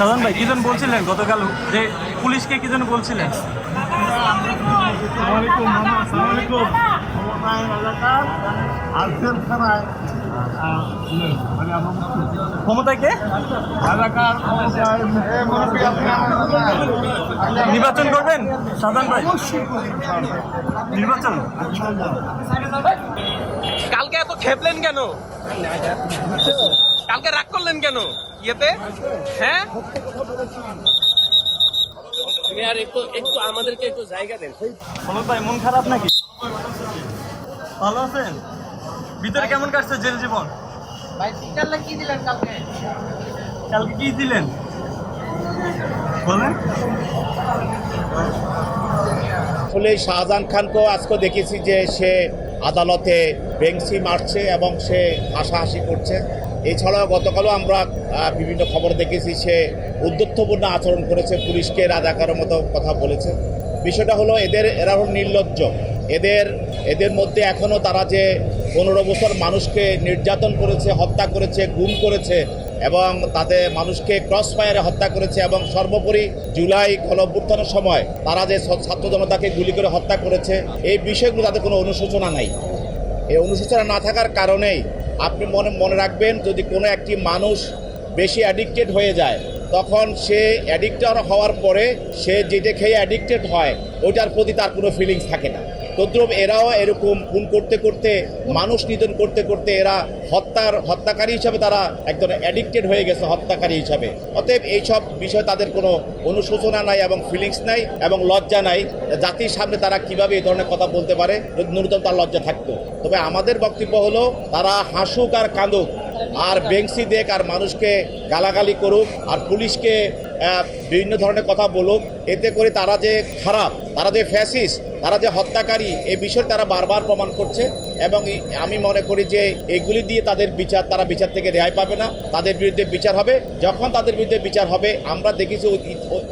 সাধারণ ভাই, কি যেন বলছিলেন গতকাল? যে পুলিশকে কি যেন বলছিলেন? নির্বাচন করবেন? সাধারণ ভাই। নির্বাচন। কালকে এত খেপলেন কেন? কালকে রাগ করলেন কেন? ইয়েতে? হ্যাঁ? আর একটু একটু আমাদেরকে একটু জায়গা দেন। ভাই মন খারাপ নাকি? ভালো আছেন? ভিতরে কেমন কাটছে জেল জীবন? কালকে? কি দিলেন? বলেন। আসলে শাহজাহান খানকেও আজকে দেখেছি যে সে আদালতে বেংসি মারছে এবং সে হাসাহাসি করছে। এছাড়াও গতকালও আমরা বিভিন্ন খবর দেখেছি সে উদ্যত্তপূর্ণ আচরণ করেছে, পুলিশকে রাজাকারের মতো কথা বলেছে। বিষয়টা হলো এদের, এরা হল নির্লজ্জ। এদের এদের মধ্যে এখনও তারা যে পনেরো বছর মানুষকে নির্যাতন করেছে, হত্যা করেছে, গুম করেছে এবং তাদের মানুষকে ক্রস ফায়ারে হত্যা করেছে এবং সর্বোপরি জুলাই গণঅভ্যুত্থানের সময় তারা যে ছাত্র জনতাকে গুলি করে হত্যা করেছে, এই বিষয়গুলো তাদের কোনো অনুশোচনা নাই। এই অনুশোচনা না থাকার কারণেই আপনি মনে মনে রাখবেন, যদি কোনো একটি মানুষ বেশি অ্যাডিক্টেড হয়ে যায়, তখন সে অ্যাডিক্টার হওয়ার পরে সে যেটা খেয়ে অ্যাডিক্টেড হয়, ওইটার প্রতি তার কোনো ফিলিংস থাকে না। তদ্রুপ এরাও এরকম খুন করতে করতে, মানুষ নিধন করতে করতে এরা হত্যার, হত্যাকারী হিসাবে তারা একদম অ্যাডিক্টেড হয়ে গেছে হত্যাকারী হিসাবে। অতএব এইসব বিষয়ে তাদের কোনো অনুশোচনা নাই এবং ফিলিংস নাই এবং লজ্জা নাই। জাতির সামনে তারা কীভাবে এই ধরনের কথা বলতে পারে? ন্যূনতম তার লজ্জা থাকতো। তবে আমাদের বক্তব্য হলো, তারা হাসুক আর কাঁদুক। আর বেংসি দেখ আর মানুষকে গালাগালি করুক, আর পুলিশকে বিভিন্ন ধরনের কথা বলুক, এতে করে তারা যে খারাপ, তারা যে ফ্যাসিস তারা যে হত্যাকারী এ বিষয়ে তারা বারবার প্রমাণ করছে। এবং আমি মনে করি যে এগুলি দিয়ে তাদের বিচার, তারা বিচার থেকে রেহাই পাবে না। তাদের বিরুদ্ধে বিচার হবে। যখন তাদের বিরুদ্ধে বিচার হবে, আমরা দেখেছি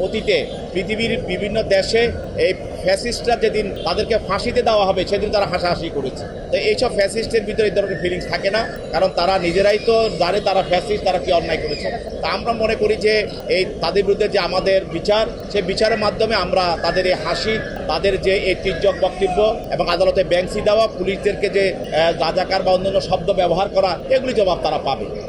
অতীতে পৃথিবীর বিভিন্ন দেশে এই ফ্যাসিস্টরা যেদিন তাদেরকে ফাঁসিতে দেওয়া হবে, সেদিন তারা হাসাহাসি করেছে। তো এইসব ফ্যাসিস্টের ভিতরে এই ধরনের ফিলিংস থাকে না, কারণ তারা নিজেরাই তো জানে তারা ফ্যাসিস্ট, তারা কি অন্যায় করেছে। তা আমরা মনে করি যে এই তাদের বিরুদ্ধে যে আমাদের বিচার সেই বিচারের মাধ্যমে আমরা তাদের এই হাসি তাদের যে এই তির্যক বক্তব্য এবং আদালতে ব্যাংসি দেওয়া, পুলিশদেরকে যে গাজাকার বা অন্যান্য শব্দ ব্যবহার করা, এগুলি জবাব তারা পাবে।